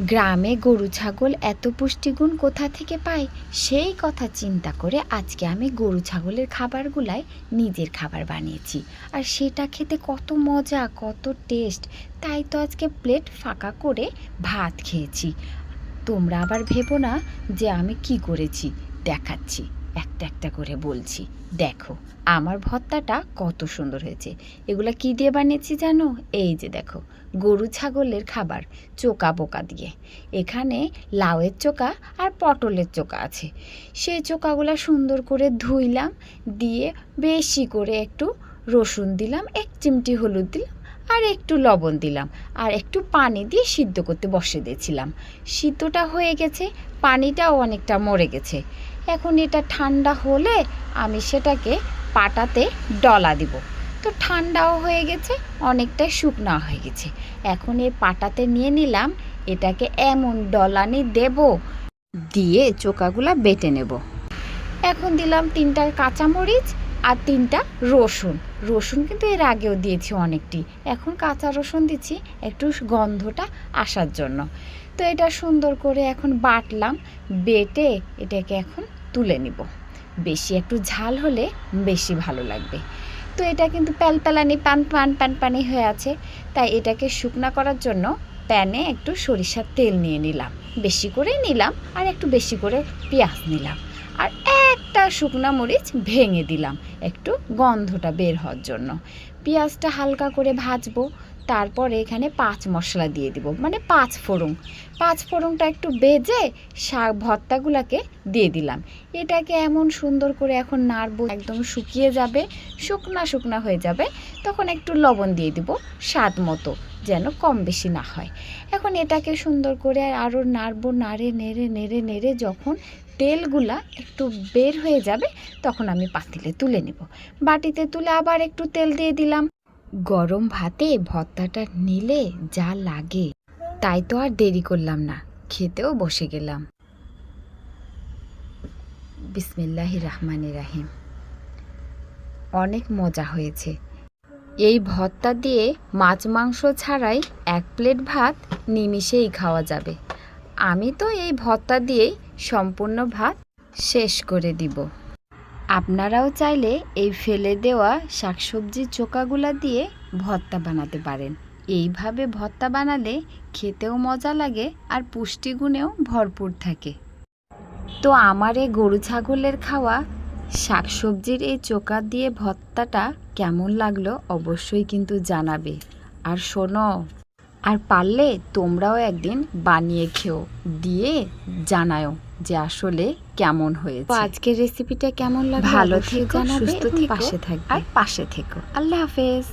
গ্রামে গরু, ছাগল এত পুষ্টিগুণ কোথা থেকে পায়? সেই কথা চিন্তা করে আজকে আমি গরু, ছাগলের খাবারগুলাই নিজের খাবার বানিয়েছি। আর সেটা খেতে কত মজা, কত টেস্ট, তাই তো আজকে প্লেট ফাঁকা করে ভাত খেয়েছি। তোমরা আবার ভেবো না যে আমি কি করেছি? দেখাচ্ছি। একটা একটা করে বলছি। দেখো, আমার ভর্তাটা কত সুন্দর হয়েছে। এগুলা কি দিয়ে বানিয়েছি জানো? এই যে দেখো, গরু ছাগলের খাবার, চোকা বোকা দিয়ে। এখানে লাউয়ের চোকা আর পটলের চোকা আছে। সেই চোকাগুলো সুন্দর করে ধুইলাম, দিয়ে বেশি করে একটু রসুন দিলাম, এক চিমটি হলুদ দিলাম, আর একটু লবণ দিলাম, আর একটু পানি দিয়ে সিদ্ধ করতে বসে দিয়েছিলাম। সিদ্ধটা হয়ে গেছে, পানিটাও অনেকটা মরে গেছে। এখন এটা ঠান্ডা হলে আমি সেটাকে পাটাতে ডলা দিব। তো ঠান্ডাও হয়ে গেছে অনেকটাই শুকনা হয়ে গেছে। এখন এই পাটাতে নিয়ে নিলাম, এটাকে এমন ডলানি দেব দিয়ে চোকাগুলা বেটে নেব। এখন দিলাম তিনটা কাঁচামরিচ আর তিনটা রসুন। রসুন কিন্তু এর আগেও দিয়েছি অনেকটি, এখন কাঁচা রসুন দিচ্ছি একটু গন্ধটা আসার জন্য। তো এটা সুন্দর করে এখন বাটলাম, বেটে এটাকে এখন তুলে নিব। বেশি একটু ঝাল হলে বেশি ভালো লাগবে। তো এটা কিন্তু প্যালপ্যালানি, পান পান পান, পানি হয়ে আছে। তাই এটাকে শুকনা করার জন্য প্যানে একটু সরিষার তেল নিয়ে নিলাম। বেশি করে নিলাম আর একটু বেশি করে পেঁয়াজ নিলাম। আর একটা শুকনা মরিচ ভেঙে দিলাম। একটু গন্ধটা বের হওয়ার জন্য। পেঁয়াজটা হালকা করে ভাজবো, তারপরে এখানে পাঁচ মশলা দিয়ে দিব। মানে পাঁচ ফোড়ন। পাঁচ ফোড়নটা একটু বেজে শাক ভর্তাগুলোকে দিয়ে দিলাম। এটাকে এমন সুন্দর করে এখন নাড়বো, একদম শুকিয়ে যাবে, শুকনা শুকনা হয়ে যাবে। তখন একটু লবণ দিয়ে দিব স্বাদ মতো। যেন কম বেশি না হয়। এখন এটাকে সুন্দর করে আরও নাড়বো, নাড়ে, নেড়ে নেড়ে নেড়ে যখন তেলগুলা একটু বের হয়ে যাবে তখন আমি পাতিলে তুলে নেব। বাটিতে তুলে আবার একটু তেল দিয়ে দিলাম। গরম ভাতে ভর্তাটা নিলে যা লাগে, তাই তো আর দেরি করলাম না, খেতেও বসে গেলাম। বিসমিল্লাহ রহমান রাহিম। অনেক মজা হয়েছে। এই ভর্তা দিয়ে মাছ মাংস ছাড়াই এক প্লেট ভাত নিমিষেই খাওয়া যাবে। আমি তো এই ভর্তা দিয়েই সম্পূর্ণ ভাত শেষ করে দিব। আপনারাও চাইলে এই ফেলে দেওয়া শাকসবজি চোকাগুলা দিয়ে ভর্তা বানাতে পারেন। এইভাবে ভর্তা বানালে খেতেও মজা লাগে আর পুষ্টিগুণেও ভরপুর থাকে। তো আমার এই গরু ছাগলের খাওয়া শাকসবজির এই চোকা দিয়ে ভর্তাটা কেমন লাগল অবশ্যই কিন্তু জানাবে। আর শোনো আর পারলে তোমরাও একদিন বানিয়ে খেও দিয়ে জানায়ও যে আসলে কেমন হয়েছে। আজকের রেসিপিটা কেমন লাগল ভালো থেকে জানাবে সুস্থ থেকো, পাশে থাকবে। আর পাশে থেকো। আল্লাহ হাফেজ।